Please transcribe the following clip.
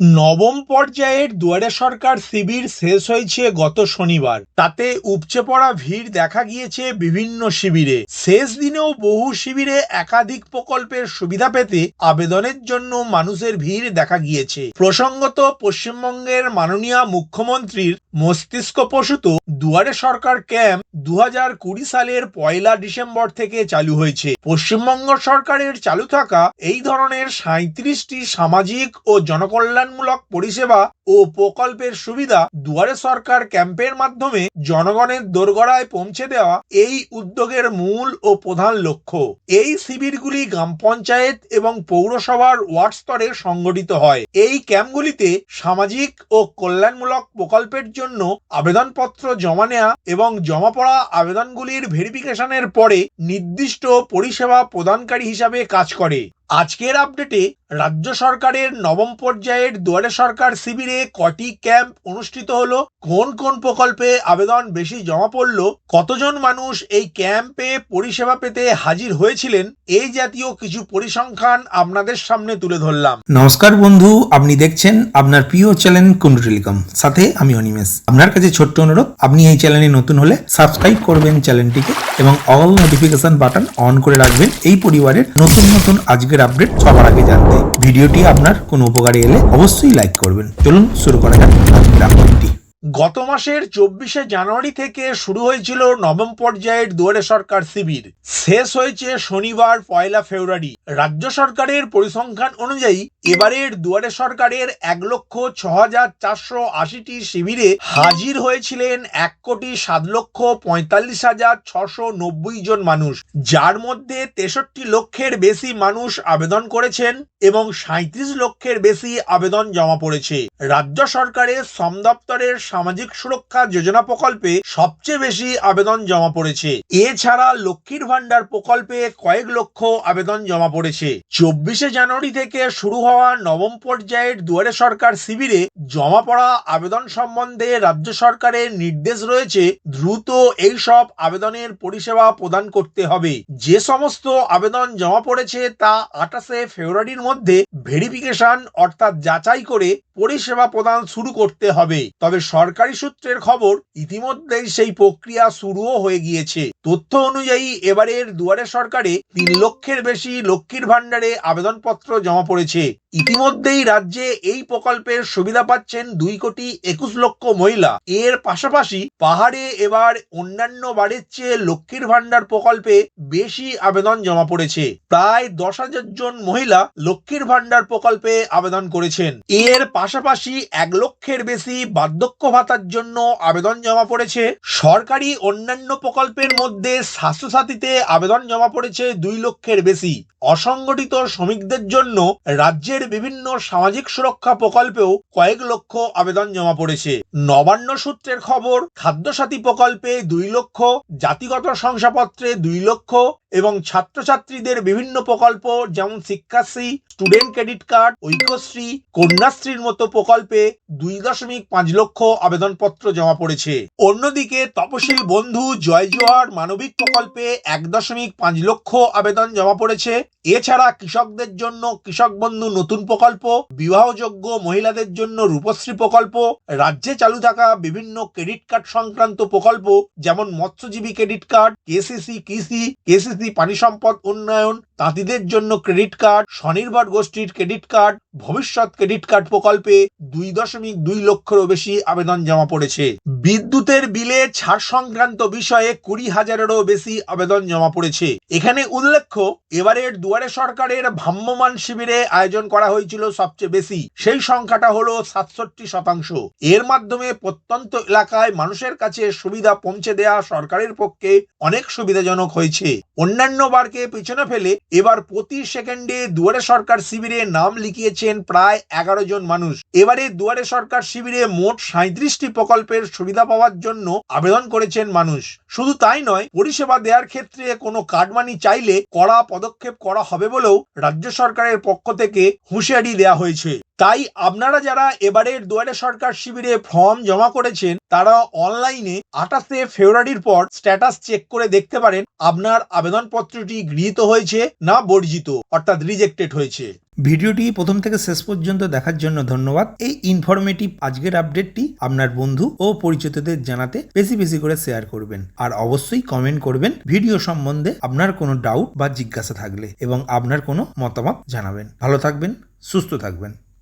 নবম পর্যায়ের দুয়ারে সরকার শিবির শেষ হয়েছে গত শনিবার। তাতে উপচে পড়া ভিড় দেখা গিয়েছে বিভিন্ন শিবিরে। শেষ দিনেও বহু শিবিরে একাধিক প্রকল্পের সুবিধা পেতে আবেদনের জন্য মানুষের ভিড় দেখা গিয়েছে। প্রসঙ্গত, পশ্চিমবঙ্গের মাননীয় মুখ্যমন্ত্রীর মস্তিষ্ক প্রসূত দুয়ারে সরকার ক্যাম্প দু কুড়ি সালের পয়লা ডিসেম্বর থেকে চালু হয়েছে। পশ্চিমবঙ্গ সরকারের চালু থাকা এই ধরনের সাঁত্রিশটি সামাজিক ও জনকল্যাণমূলক পরিষেবা ও প্রকল্পের সুবিধা দুয়ারে সরকার ক্যাম্পের মাধ্যমে জনগণের দোরগড়ায় পৌঁছে দেওয়া এই উদ্যোগের মূল ও প্রধান লক্ষ্য। এই শিবিরগুলি গ্রাম পঞ্চায়েত এবং পৌরসভার ওয়ার্ড স্তরে সংগঠিত হয়। এই ক্যাম্পগুলিতে সামাজিক ও কল্যাণমূলক প্রকল্পের জন্য আবেদনপত্র জমা নেওয়া এবং জমা পড়া আবেদনগুলির ভেরিফিকেশনের পরে নির্দিষ্ট পরিষেবা প্রদানকারী হিসাবে কাজ করে। আজকের আপডেটে রাজ্য সরকারের নবম পর্যায়ের দুয়ারে সরকার শিবিরে কটি ক্যাম্প অনুষ্ঠিত হলো? কোন কোন প্রকল্পে আবেদন বেশি জমা পড়ল? কতজন মানুষ এই ক্যাম্পে পরিষেবা পেতে হাজির হয়েছিলেন? এই জাতীয় কিছু পরিসংখ্যান আপনাদের সামনে তুলে ধরলাম। নমস্কার বন্ধু, আপনি দেখছেন আপনার প্রিয় চ্যানেল কুন্ডু টেলিকম সাথে আমি অনিমেষ। আপনার কাছে ছোট্ট অনুরোধ, আপনি এই চ্যানেলে নতুন হলে সাবস্ক্রাইব করবেন চ্যানেলটিকে এবং অল নোটিফিকেশন বাটন অন করে রাখবেন এই পরিবারের নতুন নতুন আজকের আপডেট সবার আগে জানতে। ভিডিওটি আপনার কোনো উপকারে এলে অবশ্যই লাইক করবেন। চলুন শুরু করা যাক আজকের আপডেটটি গত মাসের চব্বিশে জানুয়ারি থেকে শুরু হয়েছিল নবম পর্যায়ের দুয়ারে সরকার শিবির। শেষ হয়েছে শনিবার পয়লা ফেব্রুয়ারি। রাজ্য সরকারের পরিসংখ্যান অনুযায়ী এবারের দুয়ারে সরকারের এক লক্ষ ছ হাজার চারশো আশিটি শিবিরে হাজির হয়েছিলেন এক কোটি সাত লক্ষ পঁয়তাল্লিশ হাজার ছশো নব্বই জন মানুষ। যার মধ্যে তেষট্টি লক্ষের বেশি মানুষ আবেদন করেছেন এবং সাঁত্রিশ লক্ষের বেশি আবেদন জমা পড়েছে। রাজ্য সরকারের শ্রম দপ্তরের সামাজিক সুরক্ষা যোজনা প্রকল্পে সবচেয়ে বেশি আবেদন জমা পড়েছে। এছাড়া লক্ষ্মীর ভান্ডার প্রকল্পে কয়েক লক্ষ আবেদন জমা পড়েছে। চব্বিশে জানুয়ারি থেকে শুরু হওয়া নবম পর্যায়ের দুয়ারে সরকার শিবিরে জমা পড়া আবেদন সম্বন্ধে রাজ্য সরকারের নির্দেশ রয়েছে, দ্রুত এই সব আবেদনের পরিষেবা প্রদান করতে হবে। যে সমস্ত আবেদন জমা পড়েছে তা আঠাশে ফেব্রুয়ারির মধ্যে ভেরিফিকেশন অর্থাৎ যাচাই করে পরিষেবা প্রদান শুরু করতে হবে। তবে সরকারি সূত্রের খবর, ইতিমধ্যেই সেই প্রক্রিয়া শুরুও হয়ে গিয়েছে। তথ্য অনুযায়ী এবারের দুয়ারে সরকারে তিন লক্ষের বেশি লক্ষ্মীর ভান্ডারে আবেদনপত্র জমা পড়েছে। ইতিমধ্যেই রাজ্যে এই প্রকল্পের সুবিধা পাচ্ছেন দুই কোটি একুশ লক্ষ মহিলা। এর পাশাপাশি পাহাড়ে এবার অন্যান্য বাড়ির চেয়ে লক্ষ্মীর ভান্ডার প্রকল্পে বেশি আবেদন জমা পড়েছে। প্রায় দশ হাজার জন মহিলা লক্ষ্মীর ভান্ডার প্রকল্পে আবেদন করেছেন। এর পাশাপাশি এক লক্ষের বেশি বার্ধক্য ভাতার জন্য আবেদন জমা পড়েছে। সরকারি অন্যান্য প্রকল্পের মধ্যে স্বাস্থ্যসাথীতে আবেদন জমা পড়েছে দুই লক্ষের বেশি। অসংগঠিত শ্রমিকদের জন্য রাজ্যের বিভিন্ন সামাজিক সুরক্ষা প্রকল্পেও কয়েক লক্ষ আবেদন জমা পড়েছে। নবান্ন সূত্রের খবর, খাদ্যসাথী প্রকল্পে দুই লক্ষ, জাতিগত শংসাপত্রে দুই লক্ষ এবং ছাত্রছাত্রীদের বিভিন্ন প্রকল্প, যেমন Shikshashree student credit card Aikyashree, কন্যাশ্রীর মতো প্রকল্পে দুই দশমিক পাঁচ লক্ষ আবেদনপত্র জমা পড়েছে। অন্যদিকে তপশিল বন্ধু জয় জোহার মানবিক প্রকল্পে এক দশমিক পাঁচ লক্ষ আবেদন জমা পড়েছে। এছাড়া কৃষকদের জন্য কৃষক বন্ধু নতুন প্রকল্প, বিবাহযোগ্য মহিলাদের জন্য রূপশ্রী প্রকল্প, রাজ্যে চালু থাকা বিভিন্ন ক্রেডিট কার্ড সংক্রান্ত প্রকল্প, যেমন মৎস্যজীবী ক্রেডিট কার্ড কেসিসি কৃষি কেসিসি পানি সম্পদ উন্নয়ন তাঁতিদের জন্য ক্রেডিট কার্ড, স্বনির্ভর গোষ্ঠীর ক্রেডিট কার্ড, ভবিষ্যৎ ক্রেডিট কার্ড প্রকল্পে দুই দশমিক দুই লক্ষেরও বেশি আবেদন জমা পড়েছে। বিদ্যুতের বিলে ছাড় সংক্রান্ত বিষয়ে কুড়ি হাজারেরও বেশি আবেদন জমা পড়েছে। এখানে উল্লেখ্য, এবারের দুয়ারে সরকারের ভ্রাম্যমান শিবিরে আয়োজন করা হয়েছিল সবচেয়ে বেশি। সেই সংখ্যাটা হলো সাতষট্টি শতাংশ। এর মাধ্যমে প্রত্যন্ত এলাকায় মানুষের কাছে সুবিধা পৌঁছে দেওয়া সরকারের পক্ষে অনেক সুবিধাজনক হয়েছে। অন্যান্য বারকে পেছনে ফেলে এবার প্রতি সেকেন্ডে দুয়ারে সরকার শিবিরে নাম লিখিয়েছেন প্রায় এগারো জন মানুষ। এবারে দুয়ারে সরকার শিবিরে মোট সাঁত্রিশটি প্রকল্পের সুবিধা পাওয়ার জন্য আবেদন করেছেন মানুষ। শুধু তাই নয়, পরিষেবা দেওয়ার ক্ষেত্রে কোনো কার্ডমানি চাইলে কড়া পদক্ষেপ করা হবে বলেও রাজ্য সরকারের পক্ষ থেকে হুঁশিয়ারি দেওয়া হয়েছে। তাই আপনারা যারা এবারের দুয়ারে সরকার শিবিরে ফর্ম জমা করেছেন, তারা অনলাইনে আঠাশে ফেব্রুয়ারির পর স্ট্যাটাস চেক করে দেখতে পারেন, আপনার আবেদনপত্রটি গৃহীত হয়েছে না বর্জিত, অর্থাৎ রিজেক্টেড হয়েছে। ভিডিওটি প্রথম থেকে শেষ পর্যন্ত দেখার জন্য ধন্যবাদ। এই ইনফরমেটিভ আজকের আপডেটটি আপনার বন্ধু ও পরিচিতদের জানাতে বেশি বেশি করে শেয়ার করবেন। আর অবশ্যই কমেন্ট করবেন ভিডিও সম্বন্ধে আপনার কোনো ডাউট বা জিজ্ঞাসা থাকলে এবং আপনার কোনো মতামত জানাবেন। ভালো থাকবেন, সুস্থ থাকবেন।